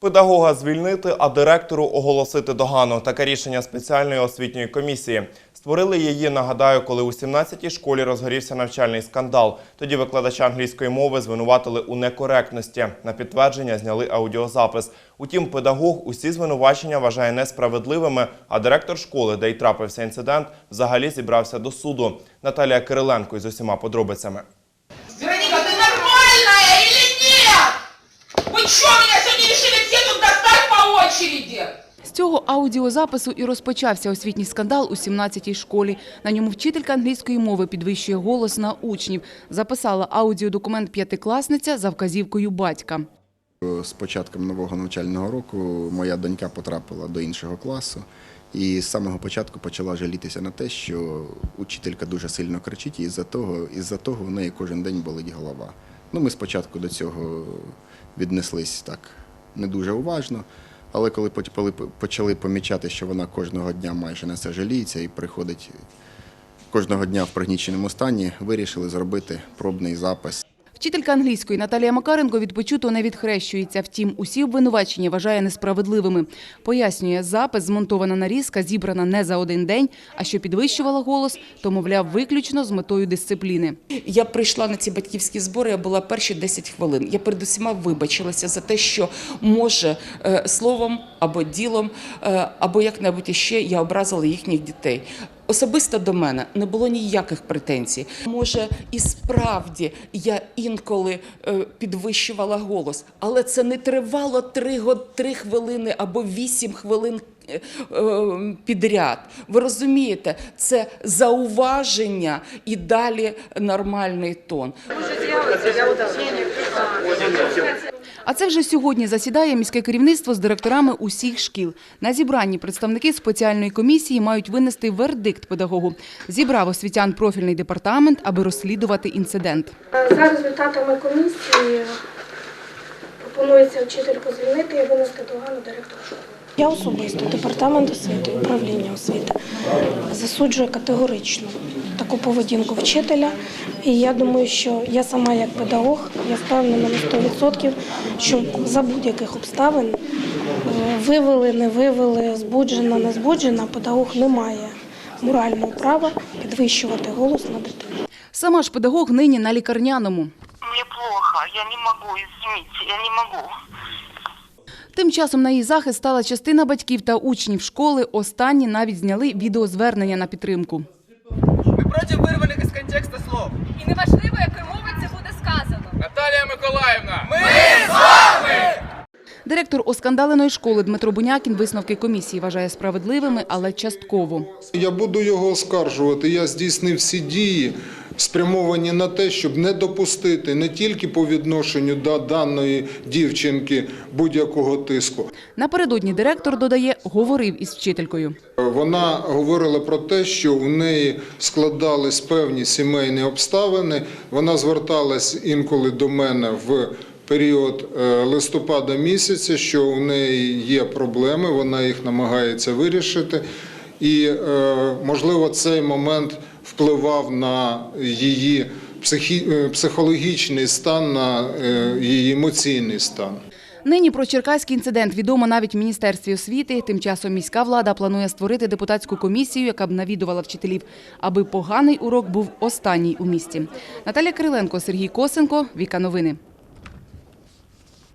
Педагога звільнити, а директору оголосити догану. Таке рішення спеціальної освітньої комісії. Створили її, нагадаю, коли у 17-й школі розгорівся навчальний скандал. Тоді викладача англійської мови звинуватили у некоректності. На підтвердження зняли аудіозапис. Утім, педагог усі звинувачення вважає несправедливими, а директор школи, де й трапився інцидент, взагалі зібрався до суду. Наталія Кириленко із усіма подробицями. Вероника, ты нормальная или нет? Вы что, З цього аудіозапису і розпочався освітній скандал у 17-й школі. На ньому вчителька англійської мови підвищує голос на учнів. Записала аудіодокумент п'ятикласниця за вказівкою батька. З початком нового навчального року моя донька потрапила до іншого класу і з самого початку почала жалітися на те, що учителька дуже сильно кричить, і із-за того, із-за того в неї кожен день болить голова. Ну, ми спочатку до цього віднеслись так не дуже уважно, але коли поч- почали помічати, що вона кожного дня майже на це жаліється і приходить кожного дня в пригніченому стані, вирішили зробити пробний запис. Вчителька англійської Наталія Макаренко від почутого не відхрещується. Втім, усі обвинувачення вважає несправедливими. Пояснює, запис, змонтована нарізка, зібрана не за один день, а що підвищувала голос, то, мовляв, виключно з метою дисципліни. Я прийшла на ці батьківські збори, я була перші 10 хвилин. Я перед усіма вибачилася за те, що може е, словом або ділом, е, або як-небудь іще я образила їхніх дітей. Особисто до мене не було ніяких претензій. Може, і справді я інколи е, підвищувала голос, але це не тривало три, три хвилини або вісім хвилин підряд. Ви розумієте, це зауваження і далі нормальний тон. А це вже сьогодні засідає міське керівництво з директорами усіх шкіл. На зібранні представники спеціальної комісії мають винести вердикт педагогу. Зібрав освітян профільний департамент, аби розслідувати інцидент. За результатами комісії пропонується вчительку звільнити і винести догану директору школи. Я особисто департамент освіти, управління освіти засуджую категорично таку поведінку вчителя. І я думаю, що я сама як педагог, я впевнена на 100%, що за будь-яких обставин е, вивели, не вивели, збуджена, не збуджена, педагог не має морального права підвищувати голос на дитину. Сама ж педагог нині на лікарняному. Мне плохо, я не могу, извините, я не могу. Тим часом на її захист стала частина батьків та учнів школи. Останні навіть зняли відеозвернення на підтримку. Ми проти вирваних із контексту слов. І неважливо, якою мовою це буде сказано. Наталія Миколаївна! Ми Директор оскандаленої школи Дмитро Бунякін висновки комісії вважає справедливими, але частково. Я буду його оскаржувати. Я здійснив всі дії, спрямовані на те, щоб не допустити не тільки по відношенню до даної дівчинки будь-якого тиску. Напередодні директор додає, говорив із вчителькою. Вона говорила про те, що у неї складались певні сімейні обставини. Вона зверталась інколи до мене в період е, листопада місяця, що у неї є проблеми, вона їх намагається вирішити. І, е, можливо, цей момент впливав на її е, психологічний стан, на е, її емоційний стан. Нині про черкаський інцидент відомо навіть в Міністерстві освіти. Тим часом міська влада планує створити депутатську комісію, яка б навідувала вчителів, аби поганий урок був останній у місті. Наталя Кириленко, Сергій Косенко, Віка Новини.